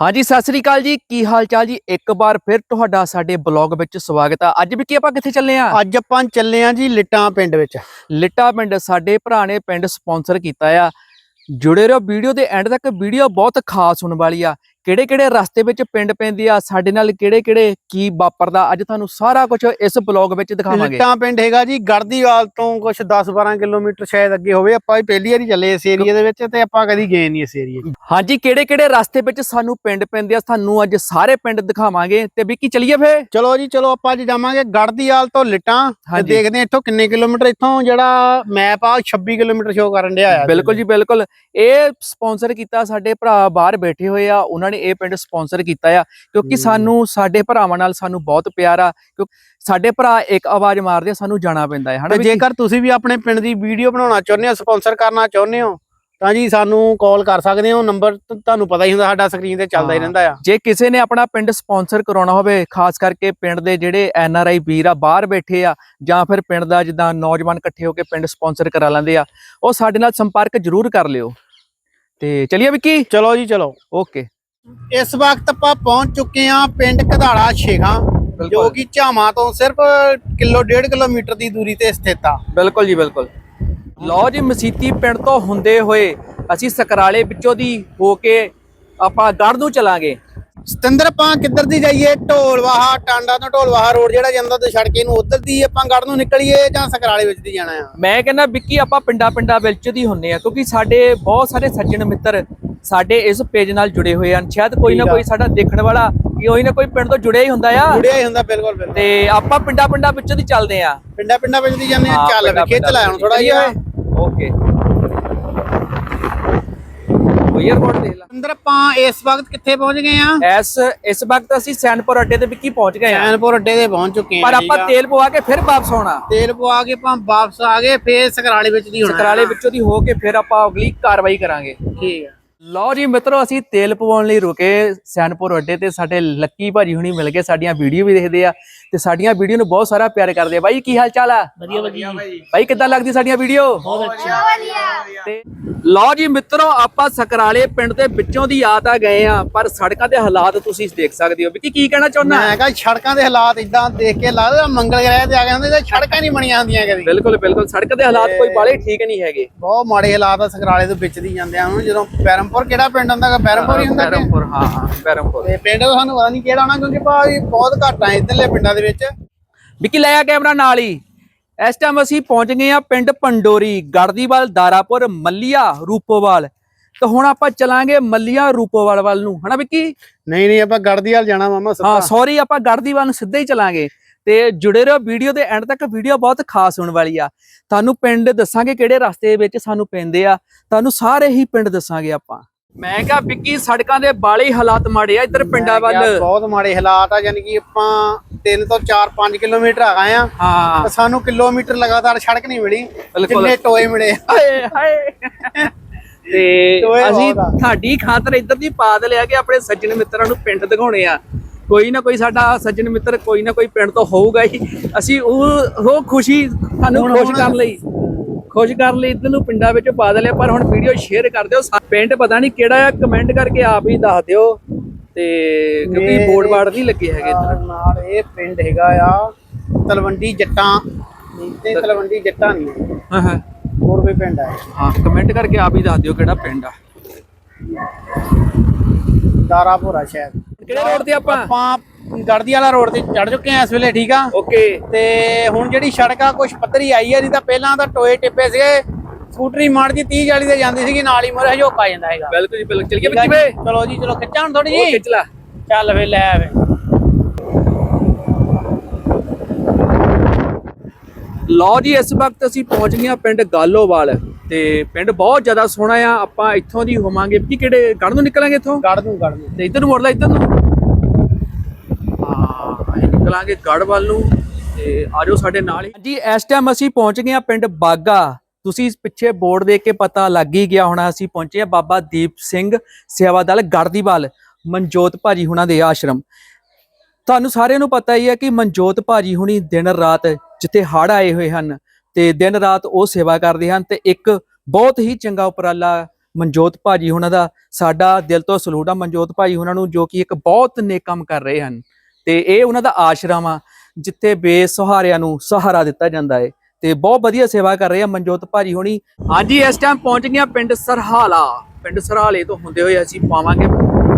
ਹਾਂਜੀ ਸਤਿ ਸ੍ਰੀ ਅਕਾਲ ਜੀ। ਕੀ ਹਾਲ ਚਾਲ ਜੀ? ਇੱਕ ਵਾਰ ਫਿਰ ਤੁਹਾਡਾ ਸਾਡੇ ਬਲੌਗ ਵਿੱਚ ਸਵਾਗਤ ਆ। ਅੱਜ ਵੀ ਕੀ ਆਪਾਂ ਕਿੱਥੇ ਚੱਲੇ ਆ? ਅੱਜ ਆਪਾਂ ਚੱਲੇ ਆਂ ਜੀ ਲਿਟਾਂ ਪਿੰਡ ਵਿੱਚ। ਲਿੱਟਾ ਪਿੰਡ ਸਾਡੇ ਭਰਾ ਨੇ ਪਿੰਡ ਸਪਾਂਸਰ ਕੀਤਾ ਆ। ਜੁੜੇ ਰਹੋ ਵੀਡੀਓ ਦੇ ਐਂਡ ਤੱਕ। ਵੀਡੀਓ ਬਹੁਤ ਖਾਸ ਹੋਣ ਵਾਲੀ ਆ। ਕਿਹੜੇ ਕਿਹੜੇ ਰਸਤੇ ਵਿੱਚ ਪਿੰਡ ਪੈਂਦੇ ਆ ਸਾਡੇ ਨਾਲ ਕਿਹੜੇ ਕਿਹੜੇ ਕੀ ਵਾਪਰਦਾ ਅੱਜ ਤੁਹਾਨੂੰ ਸਾਰਾ ਕੁਝ ਇਸ ਬਲੌਗ ਵਿੱਚ ਦਿਖਾਵਾਂਗੇ। ਲਿਟਾਂ ਪਿੰਡ ਹੈਗਾ ਜੀ ਗੜਦੀਵਾਲ ਤੋਂ ਕੁਝ 10-12 ਕਿਲੋਮੀਟਰ ਸ਼ਾਇਦ ਅੱਗੇ ਹੋਵੇ ਆਪਾਂ ਵੀ ਪਹਿਲੀ ਵਾਰੀ ਚੱਲੇ ਇਸ ਏਰੀਆ ਦੇ ਵਿੱਚ ਤੇ ਆਪਾਂ ਕਦੀ ਗਏ ਨਹੀਂ ਇਸ ਏਰੀਏ 'ਚ। ਹਾਂਜੀ ਕਿਹੜੇ ਕਿਹੜੇ ਰਸਤੇ ਵਿੱਚ ਸਾਨੂੰ ਪਿੰਡ ਪੈਂਦੇ ਆ ਤੁਹਾਨੂੰ ਅੱਜ ਸਾਰੇ ਪਿੰਡ ਦਿਖਾਵਾਂਗੇ ਤੇ ਵਿੱਕੀ ਚੱਲੀਏ ਫੇ ਚਲੋ ਜੀ ਚਲੋ ਆਪਾਂ ਅੱਜ ਜਾਵਾਂਗੇ ਗੜਦੀਵਾਲ ਤੋਂ ਲਿਟਾਂ ਤੇ। ਦੇਖਦੇ ਹਾਂ ਇੱਥੋਂ ਕਿੰਨੇ ਕਿਲੋਮੀਟਰ ਇੱਥੋਂ ਜਿਹੜਾ ਮੈਪ ਆ 26 ਕਿਲੋਮੀਟਰ ਸ਼ੋ ਕਰਨ ਡਿਆ ਆ। ਬਿਲਕੁਲ ਜੀ ਬਿਲਕੁਲ। ਇਹ ਸਪਾਂਸਰ ਕੀਤਾ ਸਾਡੇ ਭਰਾ ਬਾਹਰ ਬੈਠੇ ਹੋਏ ਆ ਉਹਨਾਂ ਨੇ ਇਹ ਪਿੰਡ ਸਪਾਂਸਰ ਕੀਤਾ ਆ ਕਿਉਂਕਿ। ਸਾਨੂੰ ਸਾਡੇ ਭਰਾਵਾਂ ਨਾਲ ਸਾਨੂੰ ਬਹੁਤ ਪਿਆਰ ਆ ਕਿਉਂਕਿ ਸਾਡੇ ਭਰਾ ਇੱਕ ਆਵਾਜ਼ ਮਾਰਦੇ ਸਾਨੂੰ ਜਾਣਾ ਪੈਂਦਾ ਹੈ ਹਨਾ ਵੀ ਜੇਕਰ ਤੁਸੀਂ ਵੀ ਆਪਣੇ ਪਿੰਡ ਦੀ ਵੀਡੀਓ ਬਣਾਉਣਾ ਚਾਹੁੰਦੇ ਹੋ ਸਪਾਂਸਰ ਕਰਨਾ ਚਾਹੁੰਦੇ ਹੋ ਤਾਂ ਜੀ ਸਾਨੂੰ ਕਾਲ ਕਰ ਸਕਦੇ ਹੋ ਨੰਬਰ ਤੁਹਾਨੂੰ ਪਤਾ ਹੀ ਹੁੰਦਾ ਸਾਡਾ ਸਕਰੀਨ ਤੇ ਚੱਲਦਾ ਹੀ ਹਾਂ। ਰਹਿੰਦਾ ਆ। ਜੇ ਕਿਸੇ ਨੇ ਆਪਣਾ ਪਿੰਡ ਸਪਾਂਸਰ ਕਰਾਉਣਾ ਹੋਵੇ ਖਾਸ ਕਰਕੇ ਪਿੰਡ ਦੇ ਜਿਹੜੇ ਐਨ ਆਰ ਆਈ ਵੀਰ ਆ ਬਾਹਰ ਬੈਠੇ ਆ ਜਾਂ ਫਿਰ ਪਿੰਡ ਦਾ ਜਿੱਦਾਂ ਨੌਜਵਾਨ ਇਕੱਠੇ ਹੋ ਕੇ ਪਿੰਡ ਸਪਾਂਸਰ ਕਰਾ ਲੈਂਦੇ ਆ ਉਹ ਸਾਡੇ ਨਾਲ ਸੰਪਰਕ ਜ਼ਰੂਰ ਕਰ ਲਿਓ। ਤੇ ਚਲਿਏ ਵਿੱਕੀ? ਚਲੋ ਜੀ ਚਲੋ। ਓਕੇ। ਇਸ ਵਕਤ ਆਪਾਂ ਪਹੁੰਚ ਚੁੱਕੇ ਹਾਂ ਪਿੰਡ ਕਧਾੜਾ ਛੇਗਾ ਜੋ। ਕਿ ਝਾਮਾ ਤੋਂ ਸਿਰਫ ਕਿਲੋ ਡੇਢ ਕਿਲੋਮੀਟਰ ਦੀ ਦੂਰੀ ਤੇ ਸਥਿਤ ਆ। ਬਿਲਕੁਲ ਜੀ ਬਿਲਕੁਲ। ਲਓ ਜੀ ਮਸੀਤੀ ਪਿੰਡ ਤੋਂ ਹੁੰਦੇ ਹੋਏ ਅਸੀਂ ਸਕਰਾਲੇ ਵਿੱਚੋਂ ਦੀ ਹੋ ਕੇ ਆਪਾਂ ਗੜ੍ਹ ਨੂੰ ਚਲਾਂਗੇ। ਸਤਿੰਦਰ ਆਪਾਂ ਕਿੱਧਰ ਦੀ ਜਾਈਏ? ਢੋਲਵਾਹਾ ਟਾਂਡਾ ਤੋਂ ਢੋਲਵਾਹਾ ਰੋਡ ਜਿਹੜਾ ਜਾਂਦਾ ਤੇ ਸੜਕੇ ਨੂੰ ਉਧਰ ਦੀ ਆਪਾਂ ਗੜ ਨੂੰ ਨਿਕਲੀਏ ਜਾਂ ਸਕਰਾਲੇ ਵਿੱਚ ਦੀ ਜਾਣਾ ਆ? ਮੈਂ ਕਹਿੰਦਾ ਵਿੱਕੀ ਆਪਾਂ ਪਿੰਡਾਂ ਪਿੰਡਾਂ ਵਿੱਚ ਦੀ ਹੁੰਨੇ ਆ ਕਿਉਂਕਿ ਸਾਡੇ ਬਹੁਤ ਸਾਰੇ ਸੱਜਣ ਮਿੱਤਰ ਸਾਡੇ ਇਸ ਪੇਜ ਨਾਲ ਜੁੜੇ ਹੋਏ ਹਨ। ਸ਼ਾਇਦ ਕੋਈ ਨਾ। ਕੋਈ ਸਾਡਾ ਦੇਖਣ ਵਾਲਾ ਕੋਈ ਨਾ ਕੋਈ ਪਿੰਡ ਤੋਂ ਜੁੜਿਆ ਹੀ ਹੁੰਦਾ ਆ। ਜੁੜਿਆ ਹੀ ਹੁੰਦਾ ਬਿਲਕੁਲ ਬਿਲਕੁਲ। ਤੇ ਆਪਾਂ ਪਿੰਡਾਂ ਪਿੰਡਾਂ ਵਿੱਚੋਂ ਦੀ ਚੱਲਦੇ ਆ। ਪਿੰਡਾਂ ਪਿੰਡਾਂ ਵਿੱਚ ਦੀ ਜਾਂਦੇ ਆ ਚੱਲ ਵੇ ਖਿੱਚ ਲੈ ਹੁਣ ਥੋੜਾ ਜਿਹਾ। ਓਕੇ। ਕੋਈ 에어ਪੋਰਟ ਦੇਖ ਲਾ। ਸਤਿੰਦਰ ਆਪਾਂ ਇਸ ਵਕਤ ਕਿੱਥੇ ਪਹੁੰਚ ਗਏ ਆ? ਇਸ ਇਸ ਵਕਤ ਅਸੀਂ ਸੈਨਪੁਰ ਅੱਡੇ ਤੇ ਵਿੱਕੀ ਪਹੁੰਚ ਗਏ ਆ। ਚੈਨਪੁਰ ਅੱਡੇ ਤੇ ਪਹੁੰਚ ਚੁੱਕੇ ਆ ਪਰ ਆਪਾਂ। ਤੇਲ ਪਵਾ ਕੇ ਫਿਰ ਵਾਪਸ ਆਉਣਾ। ਤੇਲ ਪਵਾ ਕੇ ਆਪਾਂ ਵਾਪਸ ਆ ਗਏ ਫੇਰ ਸਕਰਾਲੇ ਵਿੱਚ ਦੀ ਹੋਣਾ। ਸਕਰਾਲੇ ਵਿੱਚੋਂ ਦੀ ਹੋ ਕੇ ਫਿਰ ਆਪਾਂ ਅਗਲੀ ਕਾਰਵਾਈ ਕਰਾਂਗੇ। ਠੀਕ ਆ। ਲਓ ਜੀ ਮਿੱਤਰੋ ਅਸੀਂ ਤੇਲ ਪਵਾਉਣ ਲਈ ਰੁਕੇ ਸੈਨਪੁਰ ਅੱਡੇ ਤੇ। ਸਾਡੇ ਲੱਕੀ ਭਾਜੀ ਹੁਣੀ ਮਿਲ ਗਏ ਸਾਡੀਆਂ ਵੀਡੀਓ ਵੀ ਦੇਖਦੇ ਆ ਤੇ ਸਾਡੀਆਂ ਵੀਡੀਓ ਨੂੰ ਬਹੁਤ ਸਾਰਾ ਪਿਆਰ ਕਰਦੇ ਆ। ਬਾਈ ਕੀ ਹਾਲ ਚਾਲ ਆ? ਵਧੀਆ ਵਧੀਆ ਬਾਈ ਕਿੱਦਾਂ ਲੱਗਦੀ ਸਾਡੀਆਂ ਵੀਡੀਓ? ਬਹੁਤ ਅੱਛਾ। ਤੇ ਲਓ ਜੀ ਮਿੱਤਰੋ ਆਪਾਂ ਸਕਰਾਲੇ ਪਿੰਡ ਦੇ ਵਿੱਚੋਂ ਦੀ ਆ ਤਾਂ ਗਏ ਆ ਪਰ ਸੜਕਾਂ ਦੇ ਹਾਲਾਤ ਤੁਸੀਂ ਦੇਖ ਸਕਦੇ ਹੋ। ਵੀ ਕੀ ਕਹਿਣਾ ਚਾਹੁੰਦਾ? ਮੈਂ ਕਹਾਂ ਸੜਕਾਂ ਦੇ ਹਾਲਾਤ ਇਦਾਂ ਦੇਖ ਕੇ ਲੱਗਦਾ ਮੰਗਲ ਗ੍ਰਹਿ ਤੇ ਆ ਗਏ ਹੁੰਦੇ ਤੇ ਸੜਕਾਂ ਨਹੀਂ ਬਣੀਆਂ ਹੁੰਦੀਆਂ ਕਦੀ। ਬਿਲਕੁਲ ਬਿਲਕੁਲ। ਸੜਕ ਦੇ ਹਾਲਾਤ ਕੋਈ ਬਾਲੇ ਠੀਕ ਨਹੀਂ ਹੈਗੇ। ਬਹੁਤ ਮਾੜੇ ਹਾਲਾਤ ਆ ਸਕਰਾਲੇ ਤੋਂ ਵਿੱਚ ਦੀ ਜਾਂਦੇ ਆ। ਹੁਣ ਜਦੋਂ ਬੈਰਮਪੁਰ ਕਿਹੜਾ ਪਿੰਡ ਹੁੰਦਾ ਹੈ ਬੈਰਮਪੁਰ ਹੀ ਹੁੰਦਾ ਕਿ? ਬੈਰਮਪੁਰ ਹਾਂ ਹਾਂ ਬੈਰਮਪੁਰ ਤੇ ਪਿੰਡ ਦਾ ਸਾਨੂੰ ਪਤਾ ਨਹੀਂ ਕਿਹੜਾ ਹੋਣਾ ਕਿਉਂਕਿ ਭਾਈ ਬਹੁਤ ਘੱਟ ਆ ਇੱਧਰਲੇ ਪਿੰਡਾਂ ਦੇ ਵਿੱਚ। ਵਿੱਕੀ ਲੈ ਆ ਕੈਮਰਾ ਨਾਲ ਹੀ। ਇਸ ਟਾਈਮ ਅਸੀਂ ਪਹੁੰਚ ਗਏ ਆ ਪਿੰਡ ਪੰਡੋਰੀ ਗੜਦੀਵਾਲ ਦਾਰਾਪੁਰ ਮੱਲੀਆ ਰੂਪੋਵਾਲ। ਤੇ ਹੁਣ ਆਪਾਂ ਚਲਾਂਗੇ ਮੱਲੀਆ ਰੂਪੋਵਾਲ ਵੱਲ ਨੂੰ। ਹਨਾ ਵਿੱਕੀ? ਨਹੀਂ ਨਹੀਂ ਆਪਾਂ ਗੜਦੀਵਾਲ ਜਾਣਾ ਮਾਮਾ ਹਾਂ ਸੌਰੀ ਆਪਾਂ ਗੜਦੀਵਾਲ ਨੂੰ ਸਿੱਧਾ ਹੀ ਚਲਾਂਗੇ। ਤੇ ਜੁੜੇ ਰਹੋ ਵੀਡੀਓ ਦੇ ਐਂਡ ਤੱਕ ਵੀਡੀਓ ਬਹੁਤ ਖਾਸ ਹੋਣ ਵਾਲੀ ਆ। ਤੁਹਾਨੂੰ ਪਿੰਡ ਦੱਸਾਂਗੇ ਕਿਹੜੇ ਰਸਤੇ ਵਿੱਚ ਸਾਨੂੰ ਪੈਂਦੇ ਆ। ਤੁਹਾਨੂੰ ਸਾਰੇ ਹੀ ਪਿੰਡ ਦੱਸਾਂਗੇ ਆਪਾਂ। ਮੈਂ ਕਿਹਾ ਵਿੱਕੀ ਸੜਕਾਂ ਦੇ ਬਾਲੇ ਹਾਲਾਤ ਮਾੜੇ ਆ ਇੱਧਰ ਪਿੰਡਾਂ ਵੱਲ। ਬਹੁਤ ਮਾੜੇ ਹਾਲਾਤ ਆ ਯਾਨੀ ਕਿ ਆਪਾਂ 3 ਤੋਂ 4 5 ਕਿਲੋਮੀਟਰ ਆ ਗਏ ਆ। ਹਾਂ। ਤੇ ਸਾਨੂੰ ਕਿਲੋਮੀਟਰ ਲਗਾਤਾਰ ਸੜਕ ਨਹੀਂ ਮਿਲੀ। ਜਿੰਨੇ ਟੋਏ ਮਿਲੇ ਹਾਏ ਹਾਏ। ਤੇ ਅਸੀਂ। ਤੁਹਾਡੀ ਖਾਤਰ ਇੱਧਰ ਦੀ ਪਾਦ ਲਿਆ ਕੇ ਆਪਣੇ ਸੱਜਣ ਮਿੱਤਰਾਂ ਨੂੰ ਪਿੰਡ ਦਿਖਾਉਣੇ ਆ। ਕੋਈ ਨਾ ਕੋਈ ਸਾਡਾ ਸੱਜਣ ਮਿੱਤਰ ਕੋਈ ਨਾ ਕੋਈ ਪਿੰਡ ਤੋਂ ਹੋਊਗਾ ਹੀ। ਅਸੀਂ ਉਹ ਉਹ ਖੁਸ਼ੀ ਤੁਹਾਨੂੰ ਹੁਣ- ਖੁਸ਼ ਕਰਨ ਲਈ ਖੁਸ਼ ਕਰਨ ਲਈ ਇੱਧਰ ਨੂੰ ਪਿੰਡਾਂ ਵਿੱਚ ਪਾ ਲਿਆ ਪਰ ਹੁਣ ਵੀਡੀਓ ਸ਼ੇਅਰ ਕਰ ਦਿਓ। ਪਿੰਡ ਪਤਾ ਨਹੀਂ ਕਿਹੜਾ ਆ ਕਮੈਂਟ ਕਰਕੇ ਆਪ ਹੀ ਦੱਸ ਦਿਓ। ਤੇ ਕਿਉਂਕਿ ਬੋਰਡ ਬਾਰਡ ਨਹੀਂ ਲੱਗੇ ਹੈਗੇ ਇੱਧਰ। ਨਾਲ- ਇਹ ਪਿੰਡ ਹੈਗਾ ਆ ਤਲਵੰਡੀ ਜੱਟਾਂ ਤੇ ਤਲਵੰਡੀ ਜੱਟਾਂ ਨਹੀਂ। ਹਾਂ ਹਾਂ। ਹੋਰ ਕੋਈ ਪਿੰਡ ਆ ਹਾਂ ਕਮੈਂਟ ਕਰਕੇ ਆਪ ਹੀ ਦੱਸ ਦਿਓ ਕਿਹੜਾ ਪਿੰਡ ਆ। ਦਾਰਾਪੁਰਾ ਸ਼ਾਇਦ ਕਿਹੜੇ ਰੋਡ ਤੇ ਆਪਾਂ? ਆਪਾਂ ਗੜਦੀ ਵਾਲਾ ਰੋਡ ਤੇ ਚੜ ਚੁੱਕੇ ਆ ਇਸ ਵੇਲੇ ਠੀਕ ਆ? ਓਕੇ। ਤੇ ਹੁਣ ਜਿਹੜੀ ਸੜਕ ਆ ਕੁਝ ਪੱਧਰੀ ਆਈ ਆ ਨਹੀਂ ਤਾਂ ਪਹਿਲਾਂ ਤਾਂ ਟੋਏ ਟਿੱਪੇ ਸੀਗੇ ਸਕੂਟਰੀ ਮਾਰ ਜੀ 30 40 ਤੇ ਜਾਂਦੀ ਸੀਗੀ ਨਾਲ ਹੀ ਮੋਰੇ ਹਜੋਕਾ ਜਾਂਦਾ ਹੈਗਾ। ਬਿਲਕੁਲ ਜੀ ਬਿਲਕੁਲ। ਚੱਲ ਗਿਆ ਜੀ? ਚਲੋ ਜੀ ਚਲੋ ਖਿੱਚਾਂ ਹੁਣ ਥੋੜੀ ਜੀ? ਖਿੱਚ ਲੈ। ਚੱਲ ਵੇ ਲੈ ਵੇ ਲਓ ਜੀ ਇਸ ਵਕਤ ਅਸੀਂ ਪਹੁੰਚ ਗਏ ਪਿੰਡ ਗਾਲੋਵਾਲ। ਤੇ ਪਿੰਡ ਬਹੁਤ ਜ਼ਿਆਦਾ ਸੋਹਣਾ ਆ ਆਪਾਂ ਇੱਥੋਂ ਦੀ ਹੋਵਾਂਗੇ। ਕੀ ਕਿਹੜੇ ਗੜ ਨੂੰ ਨਿਕਲਾਂਗੇ ਇੱਥੋਂ? ਗੜ ਨੂੰ ਗੜ ਨੂੰ। ਤੇ ਇੱਧਰ ਨੂੰ ਮੁੜ ਲੈ ਇੱਧਰ ਨੂੰ। ਹਾਂ ਅਸੀਂ ਨਿਕਲਾਂਗੇ ਗੜ ਵੱਲ ਨੂੰ ਤੇ ਆਜੋ ਸਾਡੇ ਨਾਲ ਹੀ। ਜੀ ਇਸ ਟਾਈਮ ਅਸੀਂ ਪਹੁੰਚ ਗਏ ਹਾਂ ਪਿੰਡ ਬਾਗਾ। ਤੁਸੀਂ ਪਿੱਛੇ ਬੋਰਡ ਦੇਖ ਕੇ ਪਤਾ ਲੱਗ ਹੀ ਗਿਆ ਹੋਣਾ ਅਸੀਂ ਪਹੁੰਚੇ ਹਾਂ ਬਾਬਾ ਦੀਪ ਸਿੰਘ ਸੇਵਾ ਦਲ ਗੜਦੀਵਾਲ ਮਨਜੋਤ ਭਾਜੀ ਹੁਣਾਂ ਦੇ ਆਸ਼ਰਮ। ਤੁਹਾਨੂੰ ਸਾਰਿਆਂ ਨੂੰ ਪਤਾ ਹੀ ਹੈ ਕਿ ਮਨਜੋਤ ਭਾਜੀ ਹੁਣੀ ਦਿਨ ਰਾਤ ਜਿੱਥੇ ਹੜ੍ਹ ਆਏ ਹੋਏ ਹਨ ਤੇ ਦਿਨ ਰਾਤ ਉਹ ਸੇਵਾ ਕਰਦੇ ਹਨ ਤੇ ਇੱਕ ਬਹੁਤ ਹੀ ਚੰਗਾ ਉਪਰਾਲਾ ਮਨਜੋਤ ਭਾਜੀ ਉਹਨਾਂ ਦਾ, ਸਾਡਾ ਦਿਲ ਤੋਂ ਸਲੂਟ ਆ ਮਨਜੋਤ ਭਾਜੀ ਉਹਨਾਂ ਨੂੰ ਜੋ ਕਿ ਇੱਕ ਬਹੁਤ ਨੇਕ ਕੰਮ ਕਰ ਰਹੇ ਹਨ ਤੇ ਇਹ ਉਹਨਾਂ ਦਾ ਆਸ਼ਰਮ ਆ ਜਿੱਥੇ ਬੇਸਹਾਰਿਆਂ ਨੂੰ ਸਹਾਰਾ ਦਿੱਤਾ ਜਾਂਦਾ ਹੈ ਤੇ ਬਹੁਤ ਵਧੀਆ ਸੇਵਾ ਕਰ ਰਹੇ ਆ ਮਨਜੋਤ ਭਾਜੀ ਹੋਣੀ। ਹਾਂਜੀ, ਇਸ ਟਾਈਮ ਪਹੁੰਚ ਗਏ ਪਿੰਡ ਸਰਹਾਲਾ। ਪਿੰਡ ਸਰਹਾਲੇ ਤੋਂ ਹੁੰਦੇ ਹੋਏ ਅਸੀਂ ਪਾਵਾਂਗੇ।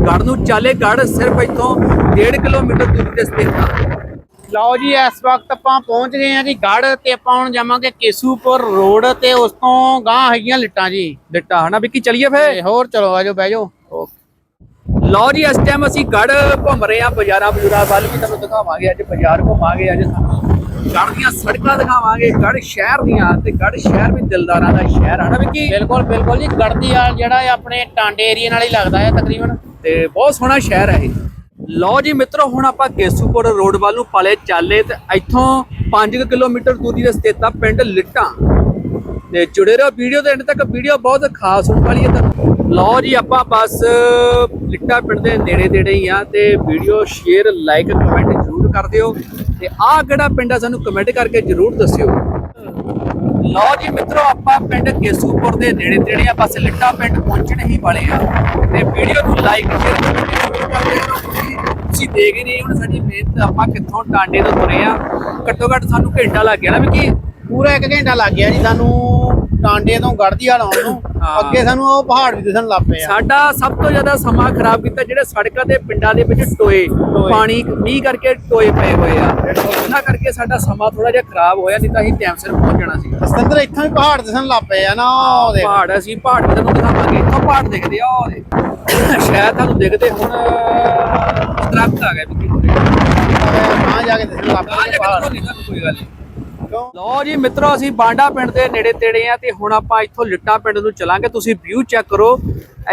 ਗੜ ਨੂੰ ਚਾਲੇ ਗੜ ਸਿਰਫ ਇੱਥੋਂ 1.5 ਕਿਲੋਮੀਟਰ ਦੂਰੀ ਤੇ ਸਥਿਤ ਆ। ਲਓ ਜੀ ਇਸ ਵਕਤ ਆਪਾਂ ਪਹੁੰਚ ਗਏ ਹਾਂ ਜੀ ਗੜ ਤੇ ਆਪਾਂ ਹੁਣ ਜਾਵਾਂਗੇ ਕੇਸੂਪੁਰ ਰੋਡ ਤੇ ਉਸ ਤੋਂ ਗਾਂ ਹੈਗੀਆਂ ਲਿੱਟਾਂ ਜੀ। ਦਿੱਤਾ ਹਨਾ ਵਿੱਕੀ ਚਲੀਏ ਫੇ ਤੇ ਹੋਰ ਚਲੋ ਆਜੋ ਬਹਿ ਜਾਓ। ਲਓ ਜੀ ਇਸ ਟਾਈਮ ਅਸੀਂ ਗੜ ਘੁੰਮ ਰਹੇ ਆ ਬਾਜ਼ਾਰਾਂ ਬਜ਼ੁਰਾਂ ਵੱਲ ਵੀ ਤੁਹਾਨੂੰ ਦਿਖਾਵਾਂਗੇ। ਅੱਜ ਬਾਜ਼ਾਰ ਘੁੰਮਾਂਗੇ ਅੱਜ ਸਾਨੂੰ ਗੜ ਦੀਆਂ ਸੜਕਾਂ ਦਿਖਾਵਾਂਗੇ ਗੜ ਸ਼ਹਿਰ ਦੀਆਂ ਤੇ ਗੜ ਸ਼ਹਿਰ ਵੀ ਦਿਲਦਾਰਾਂ ਦਾ ਸ਼ਹਿਰ ਆ ਨਾ ਵਿੱਕੀ? ਬਿਲਕੁਲ ਬਿਲਕੁਲ ਜੀ ਗੜ ਦੀ ਆ ਜਿਹੜਾ ਇਹ ਆਪਣੇ ਟਾਂਡੇ ਏਰੀਆ ਨਾਲ ਹੀ ਲੱਗਦਾ ਹੈ ਤਕਰੀਬਨ। ਤੇ ਬਹੁਤ ਸੋਹਣਾ ਸ਼ਹਿਰ ਹੈ ਇਹ। ਲਓ ਜੀ ਮਿੱਤਰੋ, ਹੁਣ ਆਪਾਂ ਕੇਸੂਪੁਰ ਰੋਡ ਵੱਲ ਨੂੰ ਪਲੇ ਚਾਲੇ ਤੇ ਇੱਥੋਂ 5 ਕਿਲੋਮੀਟਰ ਦੂਰੀ ਤੇ ਸਥਿਤ ਆ ਪਿੰਡ ਲਿੱਟਾਂ। ਤੇ ਜੁੜੇ ਰਹੋ ਵੀਡੀਓ ਦੇ ਐਂਡ ਤੱਕ, ਵੀਡੀਓ ਬਹੁਤ ਖਾਸ ਹੋਣ ਵਾਲੀ ਹੈ ਤਾਂ ਲਓ ਜੀ ਆਪਾਂ ਬਸ ਲਿੱਟਾ ਪਿੰਡ ਦੇ ਨੇੜੇ ਤੇੜੇ ਹੀ ਆ ਤੇ ਵੀਡੀਓ ਸ਼ੇਅਰ ਲਾਈਕ ਕਮੈਂਟ ਜ਼ਰੂਰ ਕਰ ਦਿਓ। ਤੇ ਆਹ ਕਿਹੜਾ ਪਿੰਡ ਆ ਸਾਨੂੰ ਕਮੈਂਟ ਕਰਕੇ ਜ਼ਰੂਰ ਦੱਸਿਓ। ਲਓ ਜੀ ਮਿੱਤਰੋ, ਆਪਾਂ ਪਿੰਡ ਕੇਸੂਪੁਰ ਦੇ ਨੇੜੇ ਤੇੜੇ ਆ, ਬਸ ਲਿੱਟਾ ਪਿੰਡ ਪਹੁੰਚਣ ਹੀ ਵਾਲੇ ਆ। ਤੇ ਵੀਡੀਓ ਨੂੰ ਲਾਈਕ ਸ਼ੇਅਰ ਜ਼ਰੂਰ ਕਰ ਦਿਓ ਤੁਸੀਂ ਦੇਖ ਹੀ ਨਹੀਂ ਹੁਣ ਸਾਡੀ ਮਿਹਨਤ, ਆਪਾਂ ਕਿੱਥੋਂ ਟਾਂਡੇ ਤੋਂ ਤੁਰੇ ਆ ਘੱਟੋ ਘੱਟ ਸਾਨੂੰ ਘੰਟਾ ਲੱਗ ਗਿਆ ਨਾ, ਵੀ ਕੀ ਪੂਰਾ 1 ਘੰਟਾ ਲੱਗ ਗਿਆ ਜੀ, ਸਾਨੂੰ ਟਾਂਡੇ ਤੋਂ ਗੜ ਦੀ ਹਾਲ ਆਉਣ ਨੂੰ। ਅੱਗੇ ਸਾਨੂੰ ਉਹ ਪਹਾੜ ਵੀ ਦਿਸਣ ਲੱਗ ਪਏ ਆ। ਸਾਡਾ ਸਭ ਤੋਂ ਜ਼ਿਆਦਾ ਸਮਾਂ ਖਰਾਬ ਕੀਤਾ ਜਿਹੜੇ ਸੜਕਾਂ ਤੇ ਪਿੰਡਾਂ ਦੇ ਵਿੱਚ ਟੋਏ ਪਾਣੀ ਮੀਂਹ ਕਰਕੇ ਟੋਏ ਪਏ ਹੋਏ ਆ। ਉਹਨਾਂ ਕਰਕੇ ਸਾਡਾ ਸਮਾਂ ਥੋੜਾ ਜਿਹਾ ਖਰਾਬ ਹੋਇਆ ਨਹੀਂ ਤਾਂ ਅਸੀਂ ਟਾਈਮ ਸਿਰ ਪਹੁੰਚ ਜਾਣਾ ਸੀ ਸਤੰਦਰ ਇੱਥੋਂ ਵੀ ਪਹਾੜ ਦਿਸਣ ਲੱਗ ਪਏ ਆ ਨਾ ਉਹ ਦੇਖ। ਪਹਾੜ ਅਸੀਂ ਪਹਾੜ ਵੀ ਤੁਹਾਨੂੰ ਦਿਖਾਵਾਂਗੇ। ਇੱਥੋਂ ਪਹਾੜ ਦਿਖਦੇ ਆ ਉਹ ਦੇ। ਸ਼ਾਇਦ ਤੁਹਾਨੂੰ ਦਿਖਦੇ ਹੁਣ ਦਰਖਤ ਆ ਗਏ ਵੀ ਨਾ ਜਾ ਕੇ ਦਿਸਣ ਲੱਗ ਆ ਪਏ ਪਹਾੜ। ਕੋਈ ਗੱਲ ਨਹੀਂ ਕਿਉਂ? ਲਓ ਜੀ, ਮਿੱਤਰੋ, ਅਸੀਂ ਬਾਂਡਾ ਪਿੰਡ ਦੇ ਨੇੜੇ ਤੇੜੇ ਆ ਤੇ ਹੁਣ ਆਪਾਂ ਇੱਥੋਂ ਲਿੱਟਾ ਪਿੰਡ ਨੂੰ ਚਲਾਂਗੇ। ਤੁਸੀਂ ਵਿਊ ਚੈੱਕ ਕਰੋ,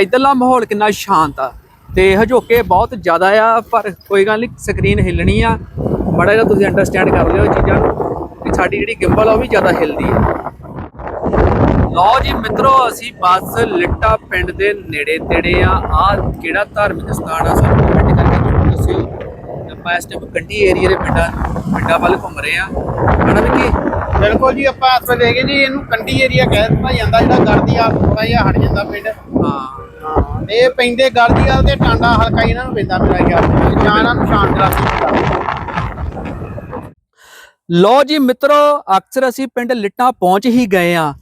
ਇਧਰਲਾ ਮਾਹੌਲ ਕਿੰਨਾ ਸ਼ਾਂਤ ਆ। ਤੇ ਹਜੋਕੇ ਬਹੁਤ ਜ਼ਿਆਦਾ ਆ, ਪਰ ਕੋਈ ਗੱਲ ਨਹੀਂ ਸਕਰੀਨ ਹਿੱਲਣੀ ਆ। ਬੜਾ ਜਿਹਾ ਤੁਸੀਂ ਅੰਡਰਸਟੈਂਡ ਕਰ ਲਿਓ ਇਹ ਚੀਜ਼ਾਂ ਨੂੰ ਕਿ ਸਾਡੀ ਜਿਹੜੀ ਗਿੰਬਲ ਆ, ਉਹ ਵੀ ਜ਼ਿਆਦਾ ਹਿੱਲਦੀ ਆ। ਲਓ ਜੀ, ਮਿੱਤਰੋ, ਅਸੀਂ ਬੱਸ ਲਿੱਟਾ ਪਿੰਡ ਦੇ ਨੇੜੇ ਤੇੜੇ ਆ। ਆ ਕਿਹੜਾ ਧਾਰਮਿਕ ਸਥਾਨ ਆ? ਸਾਨੂੰ ਕਮੈਂਟ ਕਰਕੇ ਜ਼ਰੂਰ ਦੱਸਿਓ। ਆਪਾਂ ਇਸ ਟਾਈਮ ਕੰਢੀ ਏਰੀਆ ਦੇ ਪਿੰਡਾਂ ਪਿੰਡਾਂ ਵੱਲ ਘੁੰਮ ਰਹੇ ਆ। ਹਨਾ ਵੀ ਕੀ ਬਿਲਕੁਲ ਜੀ ਆਪਾਂ ਇਸ ਵੇਲੇ ਹੈਗੇ ਜੀ ਇਹਨੂੰ ਕੰਡੀ ਏਰੀਆ ਕਹਿ ਦਿੱਤਾ ਜਾਂਦਾ ਜਿਹੜਾ ਗੜ ਦੀ ਹਾਲ ਥੋੜਾ ਜਿਹਾ ਹਟ ਜਾਂਦਾ ਪਿੰਡ। ਹਾਂ। ਹਾਂ ਤੇ ਇਹ ਪੈਂਦੇ ਗੜ ਦੀ ਹਾਲ ਤੇ ਟਾਂਡਾ ਹਲਕਾ ਇਹਨਾਂ ਨੂੰ ਪੈਂਦਾ ਮੇਰਾ ਖਿਆਲ ਜਾਂ ਇਹਨਾਂ ਨੂੰ ਸ਼ਾਂਤ ਰੱਖਦਾ ਲੋ ਜੀ ਮਿੱਤਰੋ ਅਕਸਰ ਅਸੀਂ ਪਿੰਡ ਲਿੱਟਾਂ ਪਹੁੰਚ ਹੀ ਗਏ ਆ।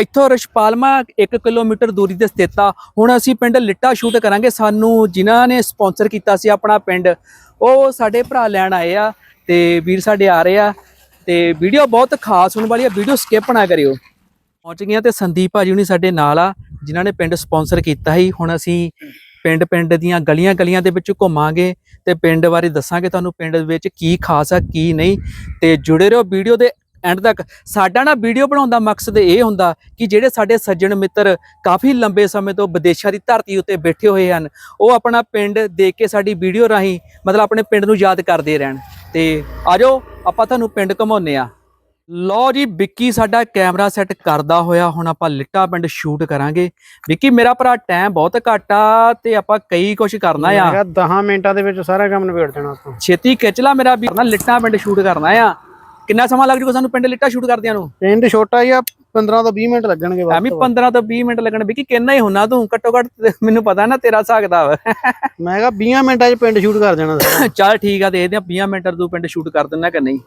ਇੱਥੋਂ ਰਸ਼ਪਾਲਮਾ 1 ਕਿਲੋਮੀਟਰ ਦੂਰੀ ਤੇ ਸਥਿਤ ਆ। ਹੁਣ ਅਸੀਂ ਪਿੰਡ ਲਿੱਟਾ ਸ਼ੂਟ ਕਰਾਂਗੇ। ਸਾਨੂੰ ਜਿਨ੍ਹਾਂ ਨੇ ਸਪਾਂਸਰ ਕੀਤਾ ਸੀ ਆਪਣਾ ਪਿੰਡ ਉਹ ਸਾਡੇ ਭਰਾ ਲੈਣ ਆਏ ਆ। ਤੇ ਵੀਰ ਸਾਡੇ ਆ ਰਹੇ ਆ ਤੇ ਵੀਡੀਓ ਬਹੁਤ ਖਾਸ ਹੋਣ ਵਾਲੀ ਆ, ਵੀਡੀਓ ਸਕਿਪ ਨਾ ਕਰਿਓ। ਪਹੁੰਚ ਗਈਆਂ ਆ ਤੇ ਸੰਦੀਪ ਭਾਜੀ ਹੁਣੀ ਸਾਡੇ ਨਾਲ ਆ, ਜਿਨ੍ਹਾਂ ਨੇ ਪਿੰਡ ਸਪਾਂਸਰ ਕੀਤਾ ਸੀ। ਹੁਣ ਅਸੀਂ ਪਿੰਡ ਪਿੰਡ ਦੀਆਂ ਗਲੀਆਂ ਗਲੀਆਂ ਦੇ ਵਿੱਚ ਘੁੰਮਾਂਗੇ ਤੇ ਪਿੰਡ ਬਾਰੇ ਦੱਸਾਂਗੇ ਤੁਹਾਨੂੰ ਪਿੰਡ ਵਿੱਚ ਕੀ ਖਾਸ ਆ, ਕੀ ਨਹੀਂ। ਤੇ ਜੁੜੇ ਰਹੋ ਵੀਡੀਓ ਦੇ ਐਂਡ ਤੱਕ। ਸਾਡਾ ਨਾ ਵੀਡੀਓ ਬਣਾਉਣ ਦਾ ਮਕਸਦ ਇਹ ਹੁੰਦਾ ਕਿ ਜਿਹੜੇ ਸਾਡੇ ਸੱਜਣ ਮਿੱਤਰ ਕਾਫੀ ਲੰਬੇ ਸਮੇਂ ਤੋਂ ਵਿਦੇਸ਼ਾਂ ਦੀ ਧਰਤੀ ਉੱਤੇ ਬੈਠੇ ਹੋਏ ਹਨ ਉਹ ਆਪਣਾ ਪਿੰਡ ਦੇਖ ਕੇ ਸਾਡੀ ਵੀਡੀਓ ਰਾਹੀਂ ਮਤਲਬ ਆਪਣੇ ਪਿੰਡ ਨੂੰ ਯਾਦ ਕਰਦੇ ਰਹਿਣ। ਤੇ ਆਜੋ ਆਪਾਂ ਤੁਹਾਨੂੰ ਪਿੰਡ ਘਮਾਉਂਦੇ ਆ ਲਓ ਜੀ ਵਿੱਕੀ ਸਾਡਾ ਕੈਮਰਾ ਸੈੱਟ ਕਰਦਾ ਹੋਇਆ ਹੁਣ ਆਪਾਂ ਲਿੱਟਾ ਪਿੰਡ ਸ਼ੂਟ ਕਰਾਂਗੇ। ਵਿੱਕੀ ਮੇਰਾ ਭਰਾ ਟਾਈਮ ਬਹੁਤ ਘੱਟ ਆ ਤੇ ਆਪਾਂ ਕਈ ਕੁਝ ਕਰਨਾ ਆ। ਮੈਂ 10 ਮਿੰਟਾਂ ਦੇ ਵਿੱਚ ਸਾਰਾ ਕੰਮ ਨਿਬੇੜ ਦੇਣਾ ਆਪਾਂ। ਛੇਤੀ ਖਿੱਚ ਲਾ ਮੇਰਾ ਨਾ ਲਿੱਟਾ ਪਿੰਡ ਸ਼ੂਟ ਕਰਨਾ ਆ। ਕਿੰਨਾ ਸਮਾਂ ਲੱਗ ਜੂਗਾ ਸਾਨੂੰ ਪਿੰਡ ਲਿੱਟਾ ਸ਼ੂਟ ਕਰਦਿਆਂ ਨੂੰ? ਪਿੰਡ ਛੋਟਾ ਜਿਹਾ 15 ਤੋਂ 20 ਮਿੰਟ ਲੱਗਣਗੇ ਬਸ ਐਵੇਂ 15 ਤੋਂ 20 ਮਿੰਟ ਲੱਗਣ। ਵਿੱਕੀ ਕਿੰਨਾ ਹੀ ਹੁੰਨਾ ਤੂੰ? ਘੱਟੋ ਘੱਟ ਮੈਨੂੰ ਪਤਾ ਨਾ ਤੇਰਾ ਹਿਸਾਬ ਵਾ ਮੈਂ ਕਿਹਾ 20 ਮਿੰਟਾਂ 'ਚ ਪਿੰਡ ਸ਼ੂਟ ਕਰ ਦੇਣਾ। ਚੱਲ ਠੀਕ ਆ ਦੇਖਦੇ ਆ 20 ਮਿੰਟ ਤੂੰ ਪਿੰਡ ਸ਼ੂਟ ਕਰ ਦਿੰਨਾ ਕਿ ਨਹੀਂ।